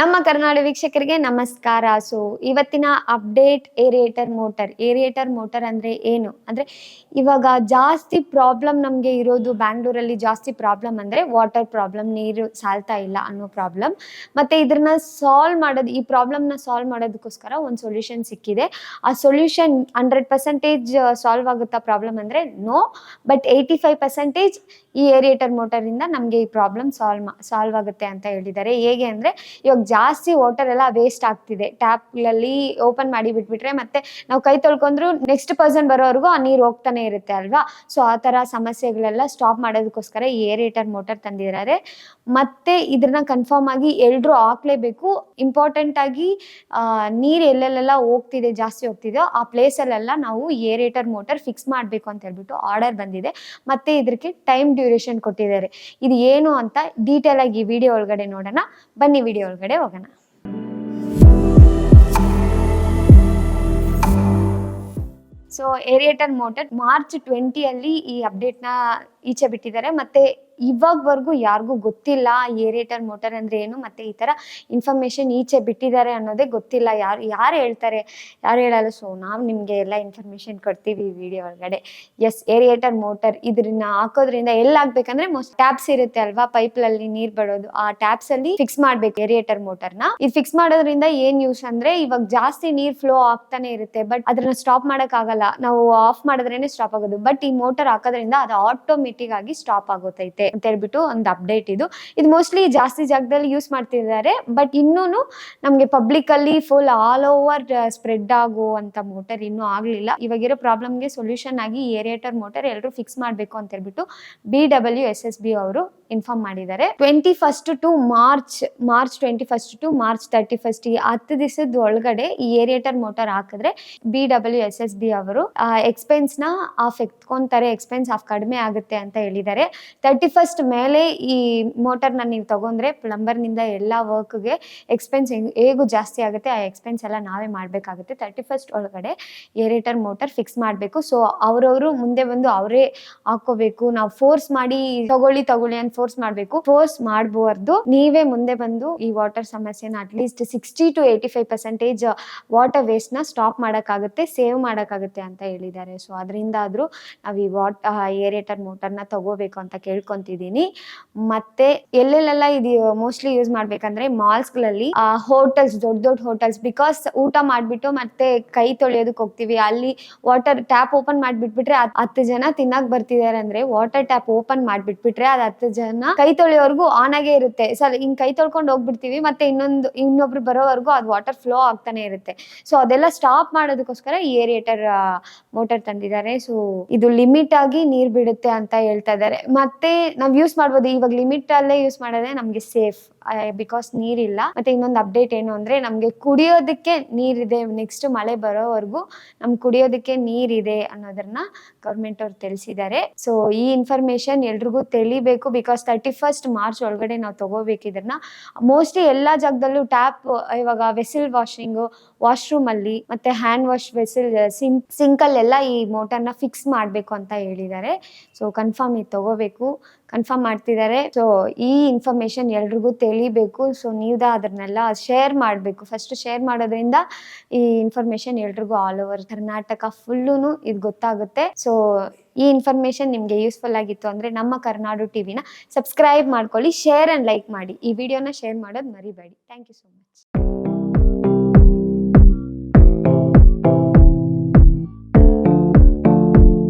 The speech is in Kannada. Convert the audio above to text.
ನಮ್ಮ ಕರ್ನಾಟಕ ವೀಕ್ಷಕರಿಗೆ ನಮಸ್ಕಾರ. ಸೊ ಇವತ್ತಿನ update aerator motor aerator motor ಅಂದ್ರೆ ಏನು? ಅಂದ್ರೆ ಇವಾಗ ಜಾಸ್ತಿ ಪ್ರಾಬ್ಲಮ್ ನಮಗೆ ಇರೋದು ಬ್ಯಾಂಗ್ಳೂರಲ್ಲಿ ಜಾಸ್ತಿ ಪ್ರಾಬ್ಲಮ್ ಅಂದ್ರೆ ವಾಟರ್ ಪ್ರಾಬ್ಲಮ್ ನೀರು ಸಾಲ್ತಾ ಇಲ್ಲ ಅನ್ನೋ ಪ್ರಾಬ್ಲಮ್ ಮತ್ತೆ ಇದನ್ನ ಸಾಲ್ವ್ ಮಾಡೋದು, ಈ ಪ್ರಾಬ್ಲಮ್ನ ಸಾಲ್ವ್ ಮಾಡೋದಕ್ಕೋಸ್ಕರ ಒಂದು ಸೊಲ್ಯೂಷನ್ ಸಿಕ್ಕಿದೆ. ಆ ಸೊಲ್ಯೂಷನ್ ಹಂಡ್ರೆಡ್ ಪರ್ಸೆಂಟೇಜ್ ಸಾಲ್ವ್ ಆಗುತ್ತಾ ಪ್ರಾಬ್ಲಮ್ ಅಂದ್ರೆ no but eighty five percentage ಈ ಏರಿಯೇಟರ್ ಮೋಟರ್ ಇಂದ ನಮಗೆ ಈ ಪ್ರಾಬ್ಲಮ್ ಸಾಲ್ವ್ ಸಾಲ್ವ್ ಆಗುತ್ತೆ ಅಂತ ಹೇಳಿದ್ದಾರೆ. ಹೇಗೆ ಅಂದ್ರೆ ಇವಾಗ ಜಾಸ್ತಿ ವಾಟರ್ ಎಲ್ಲ ವೇಸ್ಟ್ ಆಗ್ತಿದೆ. ಟ್ಯಾಪ್ಗಳಲ್ಲಿ ಓಪನ್ ಮಾಡಿ ಬಿಟ್ಬಿಟ್ರೆ ಮತ್ತೆ ನಾವು ಕೈ ತೊಳ್ಕೊಂಡ್ರು ನೆಕ್ಸ್ಟ್ ಪರ್ಸನ್ ಬರೋವರೆಗೂ ಆ ನೀರು ಹೋಗ್ತಾನೆ ಇರುತ್ತೆ ಅಲ್ವಾ? ಸೊ ಆ ಥರ ಸಮಸ್ಯೆಗಳೆಲ್ಲ ಸ್ಟಾಪ್ ಮಾಡೋದಕ್ಕೋಸ್ಕರ ಏರೇಟರ್ ಮೋಟರ್ ತಂದಿದ್ದಾರೆ. ಮತ್ತೆ ಇದನ್ನ ಕನ್ಫರ್ಮ್ ಆಗಿ ಎಲ್ಲರೂ ಹಾಕ್ಲೇಬೇಕು. ಇಂಪಾರ್ಟೆಂಟ್ ಆಗಿ ನೀರು ಎಲ್ಲೆಲ್ಲೆಲ್ಲ ಹೋಗ್ತಿದೆ, ಜಾಸ್ತಿ ಹೋಗ್ತಿದೆಯೋ ಆ ಪ್ಲೇಸಲ್ಲೆಲ್ಲ ನಾವು ಏರೇಟರ್ ಮೋಟರ್ ಫಿಕ್ಸ್ ಮಾಡಬೇಕು ಅಂತ ಹೇಳ್ಬಿಟ್ಟು ಆರ್ಡರ್ ಬಂದಿದೆ. ಮತ್ತೆ ಇದಕ್ಕೆ ಟೈಮ್ ಡ್ಯೂರೇಷನ್ ಕೊಟ್ಟಿದ್ದಾರೆ. ಇದು ಏನು ಅಂತ ಡೀಟೇಲ್ ಆಗಿ ವಿಡಿಯೋ ಒಳಗಡೆ ನೋಡೋಣ. ಬನ್ನಿ ವಿಡಿಯೋ ಒಳಗಡೆ. ಹೋಗೋಣ. ಸೊ ಏರಿಯೇಟರ್ ಮೋಟರ್ ಮಾರ್ಚ್ ಟ್ವೆಂಟಿಯಲ್ಲಿ ಈ ಅಪ್ಡೇಟ್ನ ಈಚೆ ಬಿಟ್ಟಿದ್ದಾರೆ. ಮತ್ತೆ ಇವಾಗವರೆಗೂ ಯಾರಿಗೂ ಗೊತ್ತಿಲ್ಲ ಏರಿಯೇಟರ್, ಮೋಟರ್ ಅಂದ್ರೆ ಏನು, ಮತ್ತೆ ಈ ತರ ಇನ್ಫಾರ್ಮೇಶನ್ ಈಚೆ ಬಿಟ್ಟಿದ್ದಾರೆ ಅನ್ನೋದೇ ಗೊತ್ತಿಲ್ಲ. ಯಾರು ಯಾರು ಹೇಳ್ತಾರೆ? ಯಾರು ಹೇಳಲ್ಲ? ಸೊ ನಾವು ನಿಮಗೆ ಎಲ್ಲ ಇನ್ಫಾರ್ಮೇಶನ್ ಕೊಡ್ತೀವಿ ಈ ವಿಡಿಯೋ ಒಳಗಡೆ. ಎಸ್ ಏರಿಯೇಟರ್, ಮೋಟರ್ ಇದನ್ನ ಹಾಕೋದ್ರಿಂದ ಎಲ್ಲಿ ಆಗ್ಬೇಕಂದ್ರೆ ಮೋಸ್ಟ್ ಟ್ಯಾಪ್ಸ್ ಇರುತ್ತೆ ಅಲ್ವಾ? ಪೈಪ್ ಅಲ್ಲಿ ನೀರ್ ಬರೋದು ಆ ಟ್ಯಾಪ್ಸ್ ಅಲ್ಲಿ ಫಿಕ್ಸ್ ಮಾಡ್ಬೇಕು ಏರಿಯೇಟರ್ ಮೋಟರ್ನ ಇದು ಫಿಕ್ಸ್ ಮಾಡೋದ್ರಿಂದ ಏನ್ ಯೂಸ್ ಅಂದ್ರೆ ಇವಾಗ ಜಾಸ್ತಿ ನೀರ್ ಫ್ಲೋ ಆಗ್ತಾನೆ ಇರುತ್ತೆ. ಬಟ್ ಅದನ್ನ ಸ್ಟಾಪ್ ಮಾಡಕ್ ಆಗಲ್ಲ. ನಾವು ಆಫ್ ಮಾಡಿದ್ರೇನೆ ಸ್ಟಾಪ್ ಆಗೋದು. ಬಟ್ ಈ ಮೋಟರ್ ಹಾಕೋದ್ರಿಂದ ಅದು ಆಟೋಮೆಟಿಕ್ ಆಗಿ ಸ್ಟಾಪ್ ಆಗೋತೈತೆ ಅಂತ ಹೇಳ್ಬಿಟ್ಟು ಒಂದು ಅಪ್ಡೇಟ್ ಇದು. ಇದು ಮೋಸ್ಟ್ಲಿ ಜಾಸ್ತಿ ಜಾಗದಲ್ಲಿ ಯೂಸ್ ಮಾಡ್ತಿದ್ದಾರೆ ಬಟ್ ಇನ್ನೂ ನಮಗೆ ಪಬ್ಲಿಕ್ ಅಲ್ಲಿ ಫುಲ್ ಆಲ್ ಓವರ್ ಸ್ಪ್ರೆಡ್ ಆಗುವಂತ ಮೋಟರ್ ಇನ್ನೂ ಆಗ್ಲಿಲ್ಲ. ಇವಾಗಿರೋ ಪ್ರಾಬ್ಲಮ್ಗೆ ಸೊಲ್ಯೂಷನ್ ಆಗಿ ಏರಿಯೇಟರ್ ಮೋಟರ್ ಎಲ್ಲರೂ ಫಿಕ್ಸ್ ಮಾಡಬೇಕು ಅಂತ ಹೇಳ್ಬಿಟ್ಟು B W S S B ಅವರು ಇನ್ಫಾರ್ಮ್ ಮಾಡಿದ್ದಾರೆ. Twenty first to March March twenty first to March thirty first ಈ ಹತ್ತು ದಿವಸದ ಒಳಗಡೆ ಈ ಏರಿಯೇಟರ್ ಮೋಟರ್ ಹಾಕಿದ್ರೆ B W S S B ಅವರು ಎಕ್ಸ್ಪೆನ್ಸ್ನ ಆಫ್ ಎತ್ಕೊಂತಾರೆ ಎಕ್ಸ್ಪೆನ್ಸ್ ಆಫ್ ಕಡಿಮೆ ಆಗುತ್ತೆ ಅಂತ ಹೇಳಿದ್ದಾರೆ. ತರ್ಟಿ ಫಸ್ಟ್ ಮೇಲೆ ಈ ಮೋಟರ್ನ ನೀವು ತಗೊಂಡ್ರೆ ಪ್ಲಂಬರ್ನಿಂದ ಎಲ್ಲ ವರ್ಕ್ಗೆ ಎಕ್ಸ್ಪೆನ್ಸ್ ಹೇಗೂ ಜಾಸ್ತಿ ಆಗುತ್ತೆ, ಆ ಎಕ್ಸ್ಪೆನ್ಸ್ ಎಲ್ಲ ನಾವೇ ಮಾಡಬೇಕಾಗುತ್ತೆ. ತರ್ಟಿ ಫಸ್ಟ್ ಒಳಗಡೆ ಏರಿಯೇಟರ್ ಮೋಟರ್ ಫಿಕ್ಸ್ ಮಾಡಬೇಕು. ಸೊ ಅವರವರು ಮುಂದೆ ಬಂದು ಅವರೇ ಹಾಕೋಬೇಕು. ನಾವು ಫೋರ್ಸ್ ಮಾಡಿ ತಗೊಳ್ಳಿ ತಗೊಳ್ಳಿ ಅಂತ ಫೋರ್ಸ್ ಮಾಡಬೇಕು. ಫೋರ್ಸ್ ಮಾಡಬಾರ್ದು. ನೀವೇ ಮುಂದೆ ಬಂದು ಈ ವಾಟರ್ ಸಮಸ್ಯೆನ at least sixty to eighty five percentage water ವೇಸ್ಟ್ನ stop ಮಾಡೋಕ್ಕಾಗುತ್ತೆ ಸೇವ್ ಮಾಡೋಕ್ಕಾಗುತ್ತೆ ಅಂತ ಹೇಳಿದ್ದಾರೆ. ಸೊ ಅದರಿಂದ ಆದರೂ ನಾವು ಈ ವಾಟ್ ಏರಿಯೇಟರ್ ಮೋಟರ್ನ ತಗೋಬೇಕು ಅಂತ ಕೇಳ್ಕೊಂತಿದ್ದೀನಿ. ಮತ್ತೆ ಎಲ್ಲೆಲ್ಲೆಲ್ಲ ಇದು ಮೋಸ್ಟ್ಲಿ ಯೂಸ್ ಮಾಡ್ಬೇಕಂದ್ರೆ ಮಾಲ್ಸ್ಗಳಲ್ಲಿ ಹೋಟೆಲ್ಸ್ ದೊಡ್ಡ ದೊಡ್ಡ ಹೋಟೆಲ್ಸ್ ಬಿಕಾಸ್ ಊಟ ಮಾಡಿಬಿಟ್ಟು ಮತ್ತೆ ಕೈ ತೊಳೆಯೋದಕ್ಕೆ ಹೋಗ್ತೀವಿ. ಅಲ್ಲಿ ವಾಟರ್ ಟ್ಯಾಪ್ ಓಪನ್ ಮಾಡಿಬಿಟ್ಬಿಟ್ರೆ ಹತ್ತು ಜನ ತಿನ್ನಕ್ ಬರ್ತಿದ್ದಾರೆ ಅಂದ್ರೆ ವಾಟರ್ ಟ್ಯಾಪ್ ಓಪನ್ ಮಾಡಿಬಿಟ್ಬಿಟ್ರೆ ಅದು ಹತ್ತು ಜನ ಕೈ ತೊಳೆಯೋವರೆಗೂ ಆನ್ ಆಗೇ ಇರುತ್ತೆ. ಸೊ ಹಿಂಗ್ ಕೈ ತೊಳ್ಕೊಂಡು ಹೋಗ್ಬಿಡ್ತೀವಿ, ಮತ್ತೆ ಇನ್ನೊಂದು, ಇನ್ನೊಬ್ರು ಬರೋವರೆಗೂ ಅದು ವಾಟರ್ ಫ್ಲೋ ಆಗ್ತಾನೆ ಇರುತ್ತೆ. ಸೊ ಅದೆಲ್ಲ ಸ್ಟಾಪ್ ಮಾಡೋದಕ್ಕೋಸ್ಕರ ಈ ಏರಿಯೇಟರ್ ಮೋಟರ್ ತಂದಿದ್ದಾರೆ. ಸೊ ಇದು ಲಿಮಿಟ್ ಆಗಿ ನೀರ್ ಬಿಡುತ್ತೆ ಅಂತ ಹೇಳ್ತಾ ಇದ್ದಾರೆ. ಮತ್ತೆ ನಾವ್ ಯೂಸ್ ಮಾಡ್ಬೋದು. ಇವಾಗ ಲಿಮಿಟ್ ಅಲ್ಲೇ ಯೂಸ್ ಮಾಡೋದೇ ನಮ್ಗೆ ಸೇಫ್ ಬಿಕಾಸ್ ನೀರಿಲ್ಲ. ಮತ್ತೆ ಇನ್ನೊಂದು ಅಪ್ಡೇಟ್ ಏನು ಅಂದ್ರೆ ನಮ್ಗೆ ಕುಡಿಯೋದಕ್ಕೆ ನೀರಿದೆ. ನೆಕ್ಸ್ಟ್ ಮಳೆ ಬರೋವರೆಗೂ ನಮ್ಗೆ ಕುಡಿಯೋದಕ್ಕೆ ನೀರಿದೆ ಅನ್ನೋದನ್ನ ಗೌರ್ಮೆಂಟ್ ಅವ್ರು ತಿಳಿಸಿದ್ದಾರೆ. ಸೊ ಈ ಇನ್ಫಾರ್ಮೇಶನ್ ಎಲ್ರಿಗೂ ತಿಳಿಬೇಕು ಬಿಕಾಸ್ ತರ್ಟಿ ಫಸ್ಟ್ ಮಾರ್ಚ್ ಒಳಗಡೆ ನಾವು ತಗೋಬೇಕು ಇದನ್ನ ಮೋಸ್ಟ್ಲಿ ಎಲ್ಲಾ ಜಾಗದಲ್ಲೂ ಟ್ಯಾಪ್ ಇವಾಗ ವೆಸಿಲ್ ವಾಷಿಂಗು ವಾಶ್ರೂಮ್ ಅಲ್ಲಿ ಮತ್ತೆ ಹ್ಯಾಂಡ್ ವಾಶ್ ವೆಸಿಲ್ ಸಿಂಕ್ ಸಿಂಕಲ್ಲೆಲ್ಲ ಈ ಮೋಟರ್ನ ಫಿಕ್ಸ್ ಮಾಡಬೇಕು ಅಂತ ಹೇಳಿದ್ದಾರೆ. ಸೊ ಕನ್ಫರ್ಮ್ ಇದು ತಗೋಬೇಕು. ಕನ್ಫರ್ಮ್ ಮಾಡ್ತಿದ್ದಾರೆ. ಸೊ ಈ ಇನ್ಫಾರ್ಮೇಶನ್ ಎಲ್ರಿಗೂ ತಿಳಿಬೇಕು ಸೊ ನೀವು ಅದನ್ನೆಲ್ಲ ಶೇರ್ ಮಾಡಬೇಕು. ಫಸ್ಟ್ ಶೇರ್ ಮಾಡೋದ್ರಿಂದ ಈ ಇನ್ಫಾರ್ಮೇಶನ್ ಎಲ್ರಿಗೂ ಆಲ್ ಓವರ್ ಕರ್ನಾಟಕ ಫುಲ್ಲೂ ಇದು ಗೊತ್ತಾಗುತ್ತೆ. ಸೊ ಈ ಇನ್ಫಾರ್ಮೇಶನ್ ನಿಮಗೆ ಯೂಸ್ಫುಲ್ ಆಗಿತ್ತು ಅಂದರೆ ನಮ್ಮ ಕರ್ನಾಡು ಟಿವಿನ ಸಬ್ಸ್ಕ್ರೈಬ್ ಮಾಡ್ಕೊಳ್ಳಿ ಶೇರ್ ಆ್ಯಂಡ್ ಲೈಕ್ ಮಾಡಿ. ಈ ವಿಡಿಯೋನ ಶೇರ್ ಮಾಡೋದು ಮರಿಬೇಡಿ. Thank you so much